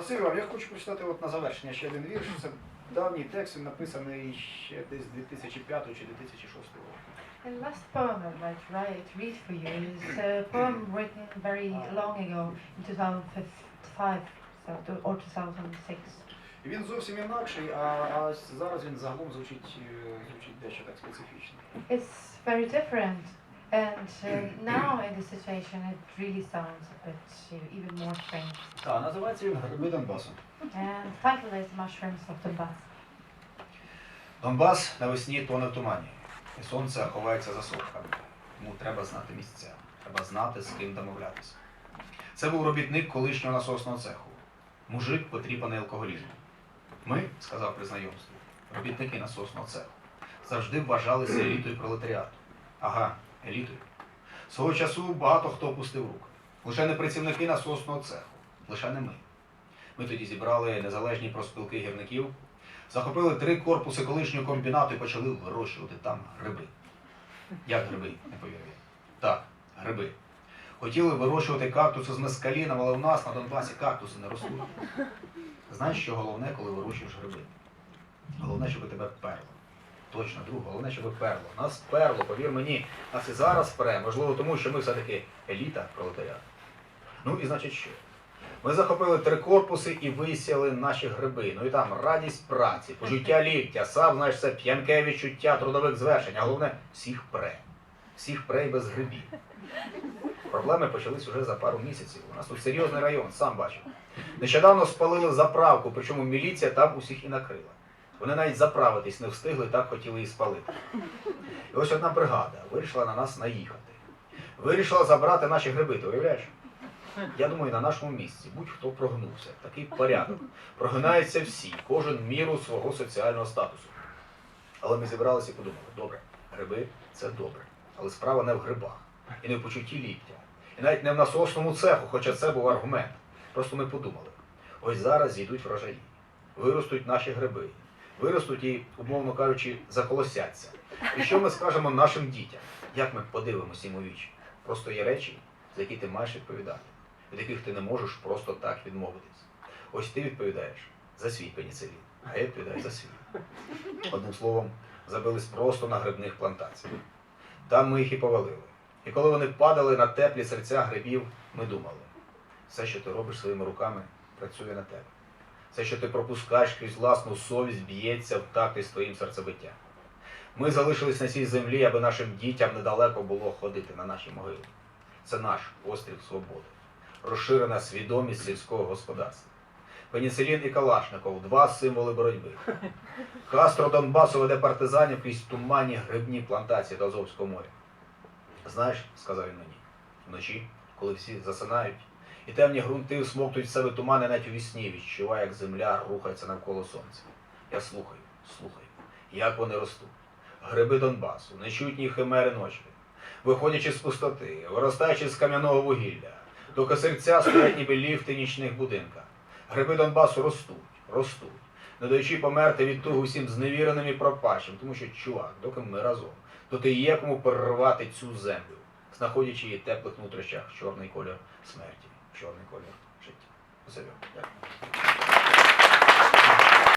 Василь, Іван, я хочу прочитати от на завершення ще один вірш. Це давній текст, він написаний ще десь 2005 чи 2006 року. The last poem I'd like to write, read for you is a poem written very long ago in 2005 or 2006. І він зовсім інакший, а, а зараз він загалом звучить, е, звучить дещо так специфічно. It's very different and uh, now in this situation it really sounds a bit uh, even more strange. Так, називається він Гриби Донбасу. And title is Mushrooms of Donbass. Донбас навесні тоне в тумані, і сонце ховається за сопками. Тому треба знати місця, треба знати, з ким домовлятися. Це був робітник колишнього насосного цеху, мужик, потріпаний алкоголізмом. Ми, сказав при знайомстві, робітники насосного цеху, завжди вважалися елітою пролетаріату. Ага, елітою. Свого часу багато хто опустив руки. Лише не працівники насосного цеху, лише не ми. Ми тоді зібрали незалежні проспілки гірників, захопили три корпуси колишнього комбінату і почали вирощувати там гриби. Як гриби, не повірив я. Так, гриби. Хотіли вирощувати кактуси з мескаліном, але у нас на Донбасі кактуси не ростуть. Знаєш, що головне, коли вирощуєш гриби? Головне, щоб тебе перло. Точно, друг, головне, щоб перло. Нас перло, повір мені, нас і зараз пере, можливо, тому що ми все-таки еліта пролетаріату. Ну і значить що? Ми захопили три корпуси і висіяли наші гриби. Ну і там радість праці, пожиття ліктя, сам, знаєш, це п'янке відчуття трудових звершень, а головне всіх пре. Всіх пре і без грибів. Проблеми почались уже за пару місяців. У нас тут серйозний район, сам бачив. Нещодавно спалили заправку, причому міліція там усіх і накрила. Вони навіть заправитись не встигли, так хотіли її спалити. І ось одна бригада вирішила на нас наїхати. Вирішила забрати наші гриби, ти уявляєш? Я думаю, на нашому місці будь-хто прогнувся. Такий порядок. Прогинаються всі, кожен міру свого соціального статусу. Але ми зібралися і подумали, добре, гриби це добре. Але справа не в грибах і не в почутті ліктя. І навіть не в насосному цеху, хоча це був аргумент. Просто ми подумали, ось зараз зійдуть врожаї, виростуть наші гриби, виростуть і, умовно кажучи, заколосяться. І що ми скажемо нашим дітям? Як ми подивимося їм у вічі? Просто є речі, за які ти маєш відповідати, від яких ти не можеш просто так відмовитись. Ось ти відповідаєш за свій пеніцилін, а я відповідаю за свій. Одним словом, забились просто на грибних плантаціях. Там ми їх і повалили. І коли вони падали на теплі серця грибів, ми думали, все, що ти робиш своїми руками, працює на тебе. Все, що ти пропускаєш крізь власну совість, б'ється в такт із твоїм серцебиттям. Ми залишились на цій землі, аби нашим дітям недалеко було ходити на наші могили. Це наш острів свободи, розширена свідомість сільського господарства. Пеніцилін і Калашников два символи боротьби. Кастро Донбасу веде партизанів крізь туманні грибні плантації до Азовського моря. Знаєш, сказав він мені, вночі, коли всі засинають, і темні ґрунти всмоктують в себе тумани навіть у вісні, відчуваю, як земля рухається навколо сонця. Я слухаю, слухаю, як вони ростуть. Гриби Донбасу, нечутні химери ночі, виходячи з пустоти, виростаючи з кам'яного вугілля, до косирця стоять ніби ліфти нічних будинках. Гриби Донбасу ростуть, ростуть, не даючи померти від того усім зневіреним і пропащим, тому що, чувак, доки ми разом, доти є кому перервати цю землю, знаходячи її теплих нутрощах чорний колір смерті, чорний колір життя. Дякую.